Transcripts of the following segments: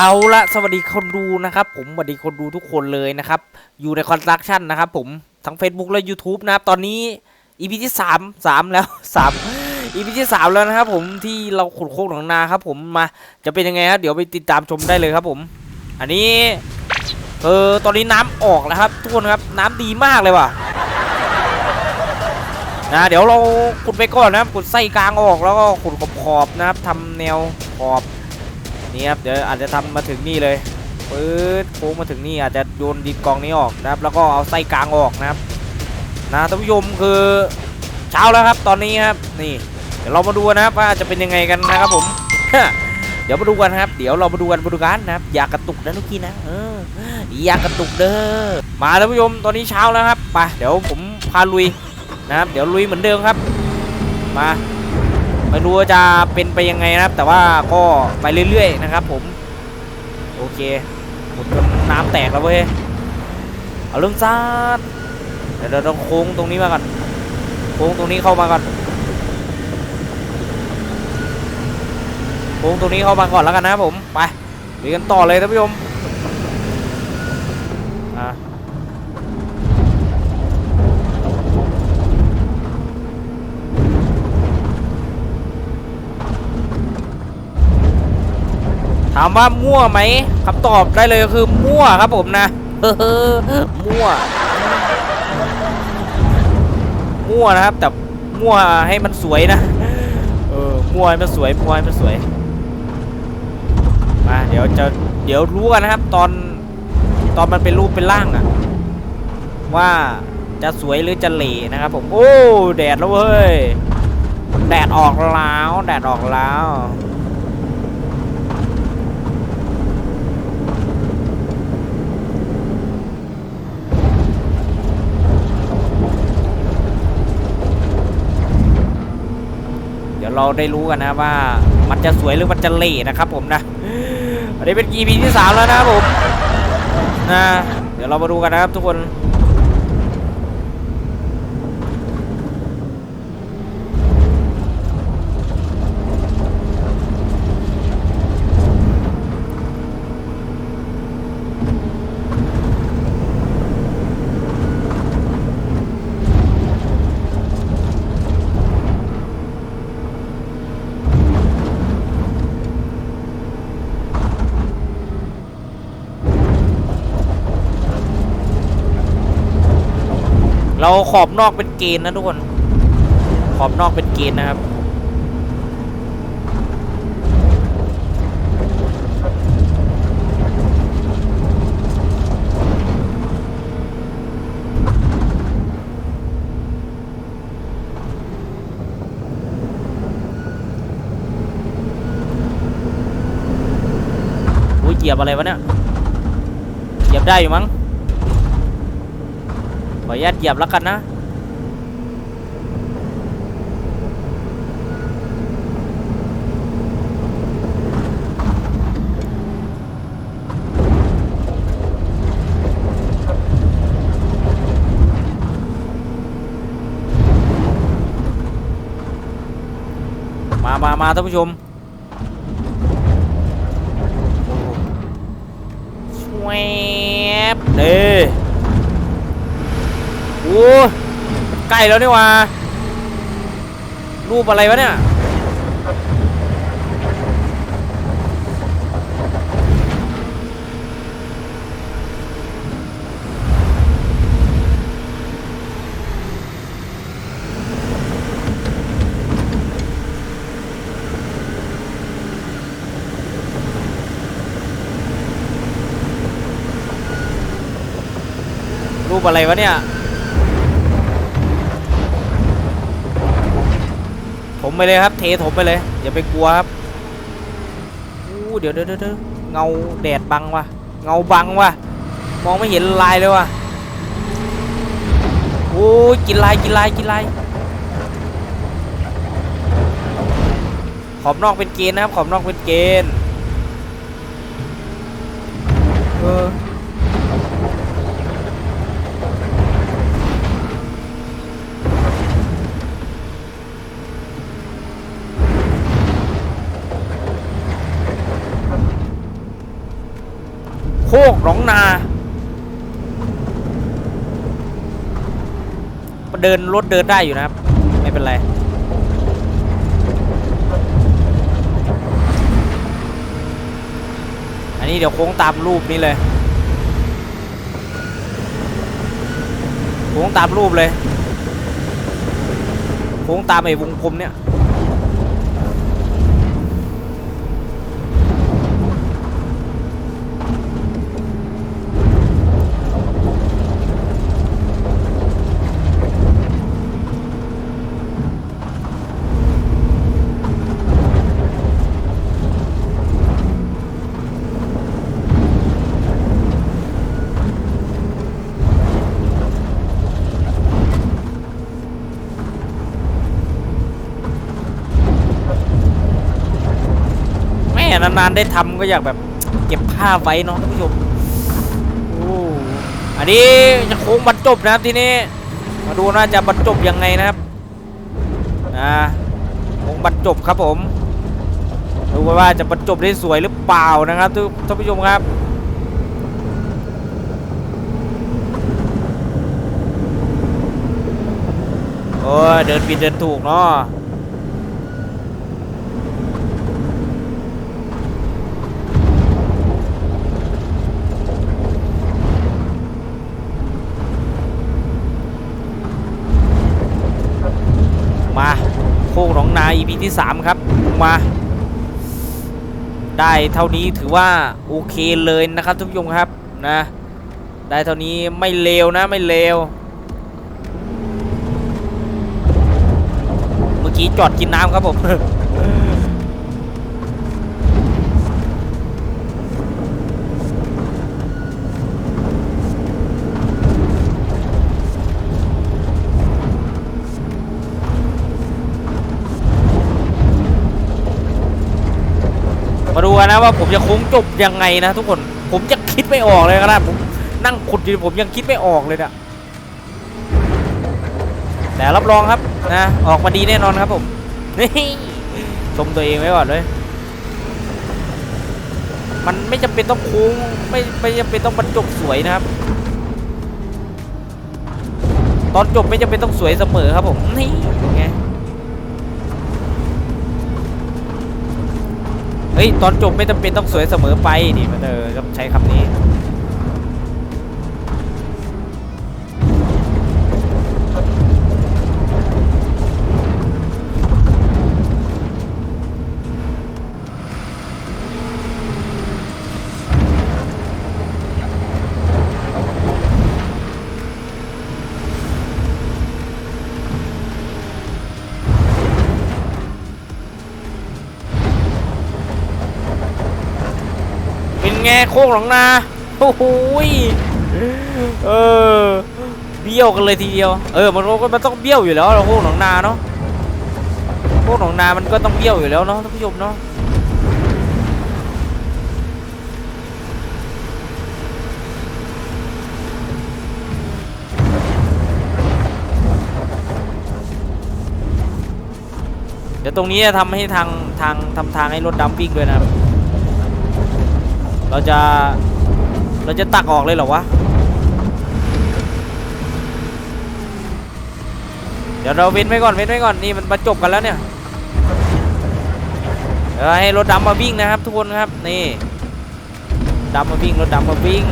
เอาละสวัสดีคนดูนะครับ ผมสวัสดีคนดูทุกคนเลยนะครับ อยู่ในคอนสตรักชั่นนะครับผมทั้ง Facebook และ YouTube นะครับ ตอนนี้ EP ที่ 3 3 แล้ว 3 EP ที่ 3 แล้วนะครับผมที่เราขุดโคกหนองนาครับผมมาจะเป็นยังไงครับเดี๋ยวไปติดตามชมได้เลยครับผม อันนี้ เออตอนนี้น้ำออกแล้วครับ ทุกคนครับน้ำดีมากเลยว่ะนะเดี๋ยวเราขุดไปก่อนนะครับขุดไส้กลางออกแล้วก็ขุดขอบขอบนะครับทำแนวขอบ นี่ครับเดี๋ยวอาจจะทำมาถึงนี่เลยปื๊ดโค้งมาถึงนี่อาจจะโยนดินกองนี้ออกนะครับ แล้วก็เอาไส้กลางออกนะครับนะท่านผู้ชมคือเช้าแล้วครับ ตอนนี้ครับนี่ เดี๋ยวเรามาดูนนะครับว่าจะเป็นยังไงกันนะครับผมเดี๋ยวมาดูกันครับ เดี๋ยวเรามาดูกันมาดูกันนะครับ อย่ากระตุกนะทุกทีนะเอออย่ากระตุกเด้อมาท่านผู้ชมตอนนี้เช้าแล้วครับไปเดี๋ยวผมพาลุยนะครับ เดี๋ยวลุยเหมือนเดิมครับมา ไม่รู้จะเป็นไปยังไงนะครับ แต่ว่าก็ไปเรื่อยๆนะครับ ผมโอเคขุดจนน้ำแตกแล้วเว้ยเอาเรื่องซาดเดี๋ยวเราต้องโค้งตรงนี้มาก่อนโค้งตรงนี้เข้ามาก่อนโค้งตรงนี้เข้ามาก่อนแล้วกันนะครับผมไปไปกันต่อเลยท่านผู้ชม ถามว่ามั่วไหมคำตอบได้เลยก็คือมั่วครับผมนะเออมั่ว มั่วนะครับ แต่มั่วให้มันสวยนะเออมั่วให้มันสวยมั่วให้มันสวยมาเดี๋ยวจะเดี๋ยวรู้กันนะครับ ตอนตอนมันเป็นรูปเป็นร่างอะว่าจะสวยหรือจะเหล่นะครับ ผมโอ้แดดแล้วเว้ยแดดออกแล้วแดดออกแล้ว เราได้รู้กันนะว่ามันจะสวยหรือมันจะเละนะครับผมนะอันนี้เป็น EP ที่สามแล้วนะครับผมนะเดี๋ยวเรามาดูกันนะครับทุกคน เราขอบนอกเป็นเกณฑ์นะทุกคน ขอบนอกเป็นเกณฑ์นะครับ อุ้ยเหยียบอะไรวะเนี่ย เหยียบได้อยู่มั้ง ออนุญาตเหยียบแล้วกันนะมามามาท่านผู้ชมชวบเด้ โอ้ใกล้แล้วนี่ว่ารูปอะไรวะเนี่ยรูปอะไรวะเนี่ย มไปเลยครับ เทถมไปเลย อย่าไปกลัวครับอู้เดี๋ยวเดี๋ยวเดี๋ยวเดี๋ยวเงาแดดบังว่ะ เงาบังว่ะ มองไม่เห็นลายเลยว่ะโอ้ยกินลายกินลายกินลายขอบนอกเป็นเกณฑ์นะครับ ขอบนอกเป็นเกณฑ์เออ โคกหนองนา เดินรถเดินได้อยู่นะครับ ไม่เป็นไรอันนี้เดี๋ยวโค้งตามรูปนี้เลย โค้งตามรูปเลย โค้งตามไอ้วงกลมเนี่ย แม่ นานๆได้ทำก็อยากแบบเก็บภาพไว้เนาะท่านผู้ชมอ้อันนี้จะโค้งบรรจบนะครับทีนี้ มาดูน่าจะบรรจบยังไงนะครับอ่าโค้งบรรจบครับผมดูว่าจะบรรจบได้สวยหรือเปล่านะครับทุกท่านผู้ชมครับโอ้เดินผิดเดินถูกเนาะ มาโคกหนองนา EP ที่ 3 ครับมาได้เท่านี้ถือว่าโอเคเลยนะครับทุกผู้ชมครับนะได้เท่านี้ไม่เลวนะไม่เลวเมื่อกี้จอดกินน้ำครับผม นนะว่าผมจะโค้งจบยังไงนะทุกคนผมจะคิดไม่ออกเลยครับผมนั่งขุดอยู่ผมยังคิดไม่ออกเลยเนะแต่รับรองครับนะออกมาดีแน่นอนครับผมนี่ชมตัวเองไว้ก่อนเลยมันไม่จำเป็นต้องโค้งไม่ไม่จำเป็นต้องบรรจบสวยนะครับ ตอนจบไม่จำเป็นต้องสวยเสมอครับผมนี่ไง เฮ้ย ตอนจบไม่จำเป็นต้องสวยเสมอไปนี่มันเออครับใช้คำนี้ โคกหลังนาโอ้โหยเออเบี้ยวกันเลยทีเดียว เออมันก็มันต้องเบี้ยวอยู่แล้วเราโคกหลังนาเนาะโคกหลังนามันก็ต้องเบี้ยวอยู่แล้วเนาะท่านผู้ชมเนาะเดี๋ยวตรงนี้จะทำให้ทางทางทำทางให้รถดำวิ่งด้วยนะครับ เราจะ เราจะตักออกเลยเหรอวะ เดี๋ยวเราเว้นไว้ก่อนเว้นไว้ก่อนนี่มันมาจบกันแล้วเนี่ยเดี๋ยวให้รถดำมาวิ่งนะครับ ทุกคนครับนี่ดำมาวิ่งรถดำมาวิ่ง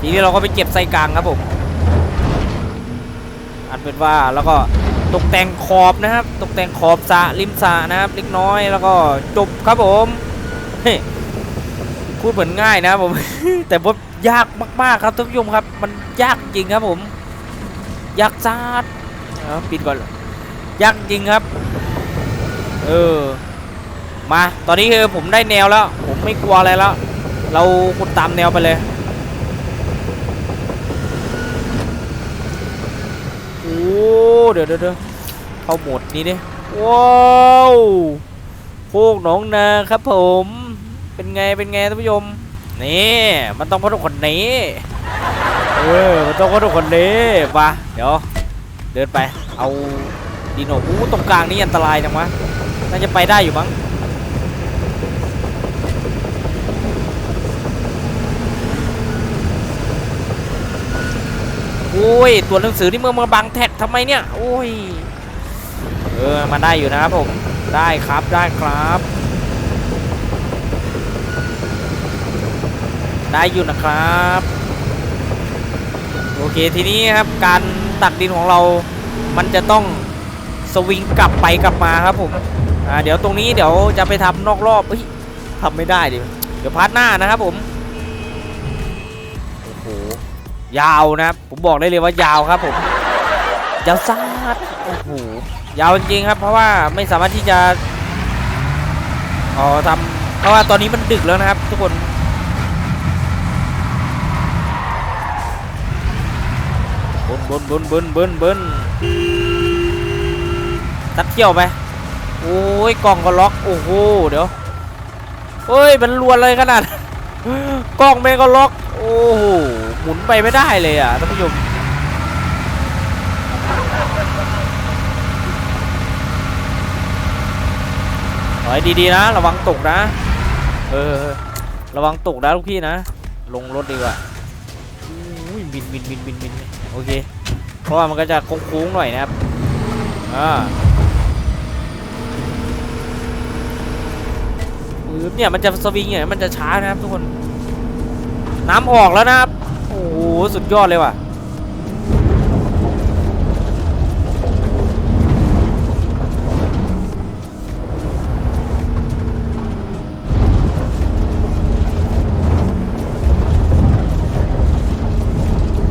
ทีนี้เราก็ไปเก็บไส้กลางครับผมอันเป็นว่าแล้วก็ ตกแต่งขอบนะครับ ตกแต่งขอบสะริมสะนะครับ เล็กน้อยแล้วก็จบครับผมพูดเหมือนง่ายนะผม แต่ว่ายากมากๆครับท่านผู้ชมครับ มันยากจริงครับผม ยากซาดเอาปิดก่อนยากจริงครับ เออ มา ตอนนี้คือผมได้แนวแล้ว ผมไม่กลัวอะไรแล้ว เราขุดตามแนวไปเลย โอ้ เดี๋ยวเดี๋ยวเดี๋ยวเข้าโหมดนี้ดิว้าวโคกหนองนาครับผม เป็นไงเป็นไงท่านผู้ชมนี่มันต้องพอทุกคนนี้เออมันต้องพอทุกคนนี้มาเดี๋ยวเดินไปเอาดีโนอู้ตรงกลางนี่อันตรายจังวะน่าจะไปได้อยู่มั้ง โอ้ย ตัวหนังสือที่เมืองมาบังแท็กทำไมเนี่ย โอ้ย เออมันได้อยู่นะครับผม ได้ครับ ได้ครับ ได้อยู่นะครับ โอเค ทีนี้ครับ การตักดินของเรา มันจะต้องสวิงกลับไปกลับมาครับผม อ่า เดี๋ยวตรงนี้เดี๋ยวจะไปทำนอกรอบเฮ้ยทำไม่ได้ดิ เดี๋ยวพาร์ทหน้านะครับผมโอ้โห ยาวนะครับ ผมบอกได้เลยว่ายาวครับผมยาวซาดโอ้โหยาวจริงครับ เพราะว่าไม่สามารถที่จะอ๋อทำเพราะว่าตอนนี้มันดึกแล้วนะครับ ทุกคนบนบนบนบนบนบนตัดเที่ยวไปโอ้ยกล่องก็ล็อกโอ้โหเดี๋ยวเฮ้ยมันรวนเลยขนาดกล้องแม่ก็ล็อก โอ้โห มุนไปไม่ได้เลยอะท่านผู้ชมถอยดีๆนะ ระวังตกนะ เออ ระวังตกนะลูกพี่นะ ลงรถดีกว่าอุ้ยบินบินบินบินบินโอเค เพราะว่ามันก็จะโค้งๆหน่อยนะครับ อ่าเนี่ยมันจะสวิงเนี่ยมันจะช้านะครับทุกคน น้ำออกแล้วนะครับ โอ้โหสุดยอดเลยว่ะ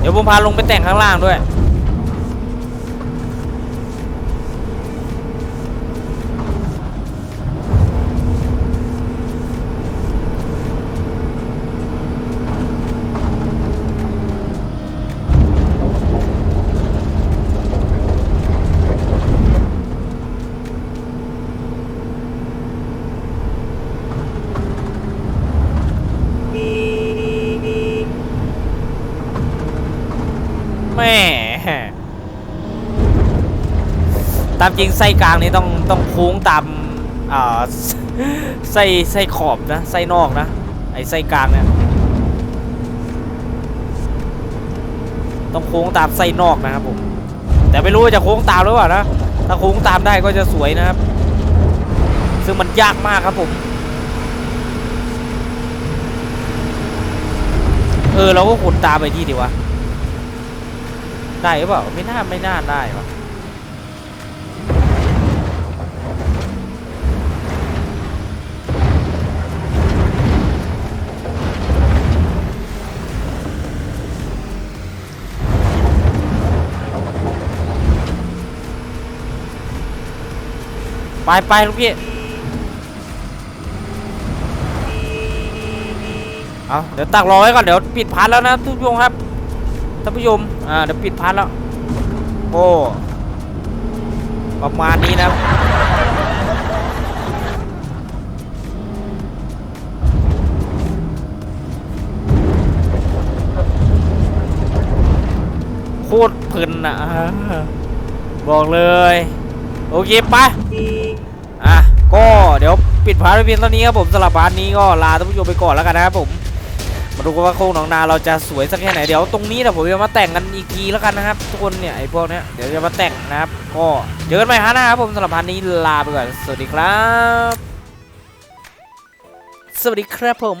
เดี๋ยวผมพาลงไปแต่งข้างล่างด้วย แม่ตามจริงไส้กลางนี่ต้องต้องโค้งตามไส้ไส้ขอบนะไส้นอกนะไอ้ไส้กลางเนี่ยต้องโค้งตามไส้นอกนะครับผมแต่ไม่รู้ว่าจะโค้งตามหรือเปล่านะถ้าโค้งตามได้ก็จะสวยนะครับ ซึ่งมันยากมากครับผมเออเราก็ขุดตามไปที่ดีวะ ได้หรือเปล่าไม่น่าไม่น่าได้วะไปไปลูกพี่ เอาเดี๋ยวตักรอไว้ก่อน เดี๋ยวปิดพาร์ทแล้วนะทุกผู้ชมครับ ท่านผู้ชมอ่าเดี๋ยวปิดพันแล้วโอ้ประมาณนี้นะโคตรเพลินอะบอกเลย โอเคไปอะก็เดี๋ยวปิดพาร์ทไว้เพียงเท่านี้ครับผมสำหรับพาร์ทนี้ก็ลาท่านผู้ชมไปก่อนแล้วกันนะครับผม มาดูกันว่าโค้งหนองนาเราจะสวยสักแค่ไหนเดี๋ยวตรงนี้เดี๋ยวผมจะมาแต่งกันอีกทีแล้วกันนะครับ ทุกคนเนี่ยไอ้พวกเนี้ยเดี๋ยวจะมาแต่งนะครับ ก็เจอกันใหม่ฮะนะครับผมสำหรับพันนี้ลาไปก่อนสวัสดีครับ สวัสดีครับผม